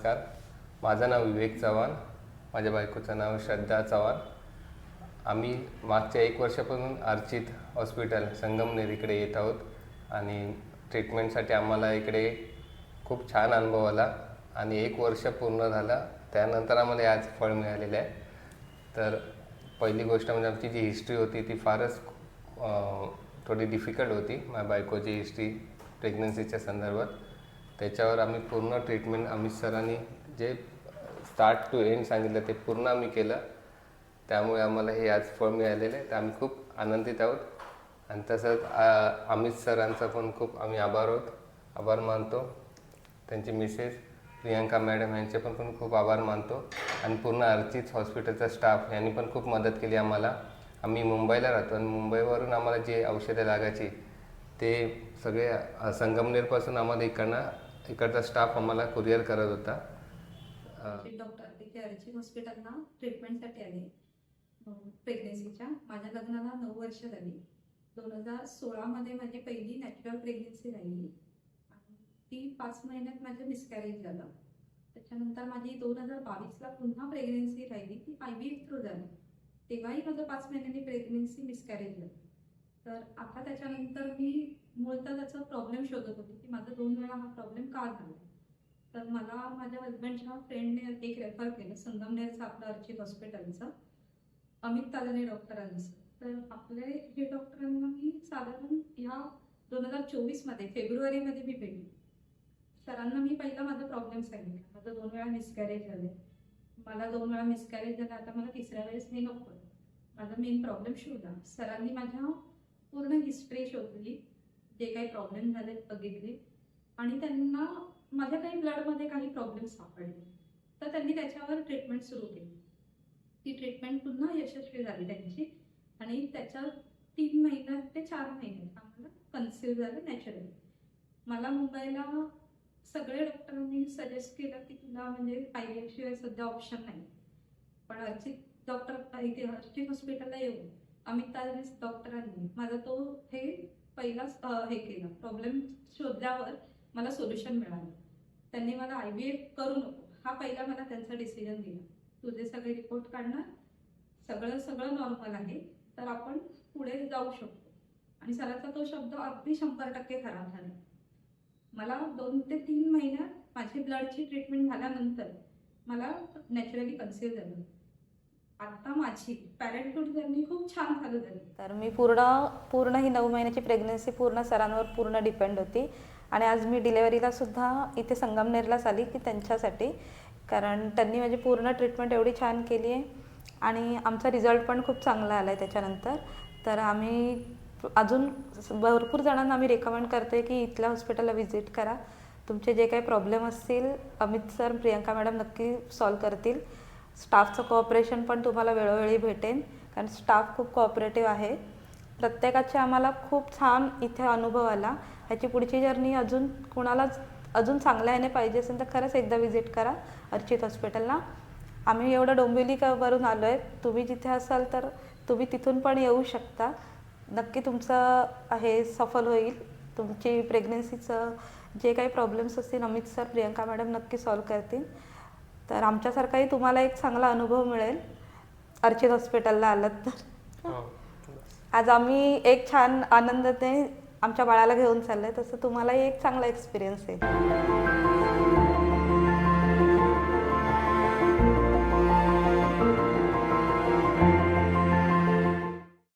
नमस्कार. माझं नाव विवेक चव्हाण. माझ्या बायकोचं नाव श्रद्धा चव्हाण. आम्ही मागच्या एक वर्षापासून अर्चित हॉस्पिटल संगमनेर इकडे येत आहोत आणि ट्रीटमेंटसाठी आम्हाला इकडे खूप छान अनुभव आला आणि एक वर्ष पूर्ण झालं. त्यानंतर आम्हाला आज फळ मिळालेलं आहे. तर पहिली गोष्ट म्हणजे आमची जी हिस्ट्री होती ती फारच थोडी डिफिकल्ट होती. माझ्या बायकोची हिस्ट्री प्रेग्नन्सीच्या संदर्भात. त्याच्यावर आम्ही पूर्ण ट्रीटमेंट अमित सरांनी जे स्टार्ट टू एंड सांगितलं ते पूर्ण आम्ही केलं. त्यामुळे आम्हाला हे आज फळ मिळालेलं आहे. तर आम्ही खूप आनंदित आहोत. आणि तसंच अमित सरांचा पण खूप आम्ही आभार आहोत. आभार मानतो. त्यांची मिसेस प्रियांका मॅडम यांचे पण पण खूप आभार मानतो. आणि पूर्ण अर्चित हॉस्पिटलचा स्टाफ यांनी पण खूप मदत केली आम्हाला. आम्ही मुंबईला राहतो आणि मुंबईवरून आम्हाला जे औषधं लागायची ते सगळे संगमनेरपासून आम्हाला इकडनं इकडचा स्टाफ आम्हाला कुरिअर करत होता. डॉक्टर इथे अर्चित हॉस्पिटलला ट्रीटमेंटसाठी आले. प्रेग्नेसीच्या माझ्या लग्नाला नऊ वर्ष झाली. दोन हजार सोळामध्ये माझी पहिली नॅचरल प्रेग्नेन्सी राहिली आणि ती पाच महिन्यात माझं मिसकॅरेज झालं. त्याच्यानंतर माझी दोन हजार बावीसला पुन्हा प्रेग्नेन्सी राहिली. ती आय व्ही थ्रू झाली. तेव्हाही माझं पाच महिन्यांनी प्रेग्नेन्सी मिसकॅरेज झाली. तर आता त्याच्यानंतर मी मूळतः त्याचा प्रॉब्लेम शोधत होते की माझा दोन वेळा हा प्रॉब्लेम का झाला? तर मला माझ्या हजबंडच्या फ्रेंडने एक रेफर केलं संगमनेरचं आपलं अर्चित हॉस्पिटलचं अमित तालने डॉक्टरांचं तर आपले हे डॉक्टरांना मी साधारण ह्या दोन हजार चोवीसमध्ये फेब्रुवारीमध्ये मी भेटली. सरांना मी पहिला माझा प्रॉब्लेम सांगितला. माझं दोन वेळा मिसकॅरेज झाले. मला दोन वेळा मिसकॅरेज झालं. आता मला तिसऱ्या वेळेस हे नको. माझा मेन प्रॉब्लेम शोधला सरांनी माझ्या पूर्ण हिस्ट्री शोधली. जे काही प्रॉब्लेम झाले बघितले. आणि त्यांना माझ्या काही ब्लडमध्ये काही प्रॉब्लेम सापडले. तर त्यांनी त्याच्यावर ट्रीटमेंट सुरू केली. ती ट्रीटमेंट पुन्हा यशस्वी झाली त्यांची. आणि त्याच्या तीन महिन्यात ते चार महिन्यात आम्हाला कन्सिव्ह झालं नॅचरली मला मुंबईला सगळे डॉक्टरांनी सजेस्ट केलं की तुला म्हणजे आय व्ही शिवाय सध्या ऑप्शन नाही. पण अर्चित डॉक्टर इथे अर्चित हॉस्पिटलला येऊन अमित ताजने डॉक्टरांनी माझा तो हे पहिलाच हे केलं. प्रॉब्लेम शोधल्यावर मला सोल्युशन मिळालं. त्यांनी मला आय बी ए करू नको. हा पहिला मला त्यांचा डिसिजन दिला. तुझे सगळे रिपोर्ट काढणार. सगळं सगळं नॉर्मल आहे. तर आपण पुढे जाऊ शकतो. आणि सरांचा तो शब्द अगदी शंभर टक्के खरा झाला. मला दोन ते तीन महिन्यात माझी ब्लडची ट्रीटमेंट झाल्यानंतर मला नॅचरली कन्सिव्ह झालं. माझी. पॅरेंटहूड त्यांनी खूप छान झालं त्यांनी तर मी पूर्ण पूर्ण ही नऊ महिन्याची प्रेग्नन्सी पूर्ण सरांवर पूर्ण डिपेंड होती. आणि आज मी डिलेवरीला सुद्धा इथे संगमनेरलाच आली की त्यांच्यासाठी. कारण त्यांनी माझी पूर्ण ट्रीटमेंट एवढी छान केली आहे. आणि आमचा रिझल्ट पण खूप चांगला आला आहे त्याच्यानंतर. तर आम्ही अजून भरपूर जणांना आम्ही रेकमेंड करते की इथल्या हॉस्पिटलला व्हिजिट करा. तुमचे जे काही प्रॉब्लेम असतील अमित सर प्रियंका मॅडम नक्की सॉल्व करतील. स्टाफचं कोऑपरेशन पण तुम्हाला वेळोवेळी भेटेल कारण स्टाफ खूप कोऑपरेटिव्ह आहे. प्रत्येकाचे आम्हाला खूप छान इथे अनुभव आला. ह्याची पुढची जर्नी अजून कुणाला अजून चांगल्या ह्याने पाहिजे असेल तर खरंच एकदा व्हिजिट करा अर्चित हॉस्पिटलला आम्ही एवढं डोंबिवलीवरून आलो आहे तुम्ही जिथे असाल तर तुम्ही तिथून पण येऊ शकता. नक्की तुमचं हे सफल होईल. तुमची प्रेग्नेन्सीचं जे काही प्रॉब्लेम्स असतील अमित सर प्रियंका मॅडम नक्की सॉल्व करतील. तर आमच्यासारखाही तुम्हाला एक चांगला अनुभव मिळेल. अर्चित हॉस्पिटलला आलात तर. हो. आज आम्ही एक छान आनंदाने आमच्या बाळाला घेऊन चाललोय. तसं तुम्हालाही एक चांगला एक्सपिरियन्स येईल